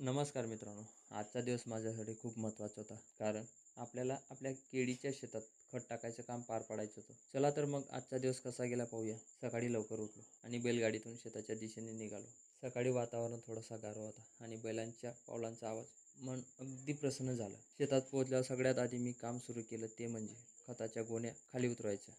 नमस्कार मित्रांनो. आजचा दिवस माझ्यासाठी खूप महत्त्वाचा होता. कारण आपल्याला आपल्या केळीच्या शेतात खत टाकायचं काम पार पाडायचं होतं. चला तर मग आजचा दिवस कसा गेला पाहूया. सकाळी लवकर उठलो आणि बैलगाडीतून शेताच्या दिशेने निघालो. सकाळी वातावरण थोडासा गारवा होता आणि बैलांच्या पावलांचा आवाज मन अगदी प्रसन्न झालं. शेतात पोहोचल्यावर सगळ्यात आधी मी काम सुरू केलं ते म्हणजे खताच्या गोण्या खाली उतरवायच्या.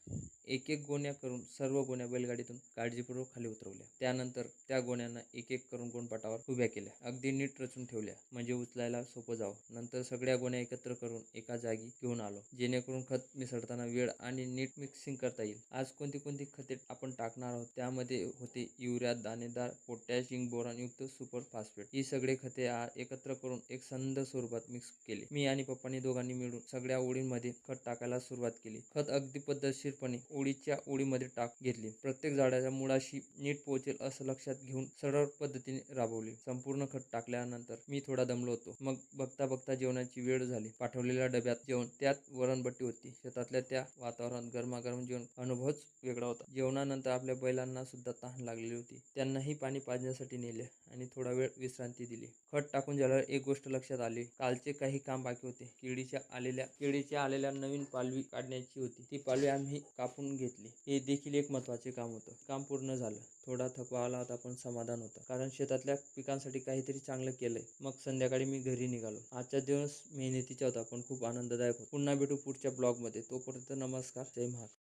एक एक गोण्या करून सर्व गोण्या बैलगाडीतून काळजीपूर्वक खाली उतरवल्या. त्यानंतर त्या गोण्यांना एक एक करून गोणपाटावर उभ्या केल्या. अगदी नीट रचून ठेवल्या म्हणजे उचलायला सोपं जावं. नंतर सगळ्या गोण्या एकत्र करून एका जागी घेऊन आलो जेणेकरून खत मिसळताना वेळ आणि नीट मिक्सिंग करता येईल. आज कोणती कोणती खते आपण टाकणार आहोत त्यामध्ये होते युरिया दाणेदार पोटॅश झिंक बोरान युक्त सुपर फॉस्फेट. ही सगळे खते एकत्र करून एक संद स्वरूपात मिक्स केले. मी आणि पप्पांनी दोघांनी मिळून सगळ्या ओळींमध्ये खत टाकायला सुरुवात केली. खत अगदी पद्धतशीरपणे ओळीच्या ओळीमध्ये टाक घेतली. प्रत्येक झाडाच्या मुळाशी नीट पोहोचेल असं लक्षात घेऊन सरळ पद्धतीने राबवली. संपूर्ण खत टाकल्यानंतर मी थोडा दमलो होतो. मग बघता बघता जेवणाची वेळ झाली. पाठवलेल्या डब्यात जेवण त्यात वरणबट्टी होती. शेतातल्या त्या वातावरणात गरमागरम जेवण अनुभवच वेगळा होता. जेवणानंतर आपल्या बैलांना सुद्धा तहान लागलेली होती. त्यांनाही पाणी पाजण्यासाठी नेले आणि थोडा वेळ विश्रांती दिली. खत टाकून झाल्यावर एक गोष्ट लक्षात आली. कालचे काही काम बाकी होते. केळीच्या आलेल्या केळीच्या आलेल्या नवीन पालवी काढण्याची होती. ती पालवी आम्ही कापून घेतली. हे देखील एक महत्त्वाचे काम होतं. काम पूर्ण झालं. थोडा थकवा आला होता पण समाधान होतं. कारण शेतातल्या पिकांसाठी काहीतरी चांगलं केलंय. मग संध्याकाळी मी घरी निघालो. आजचा दिवस मेहनतीचा होता पण खूप आनंददायक होता. पुन्हा भेटू पुढच्या ब्लॉगमध्ये. तोपर्यंत नमस्कार. जय महाराज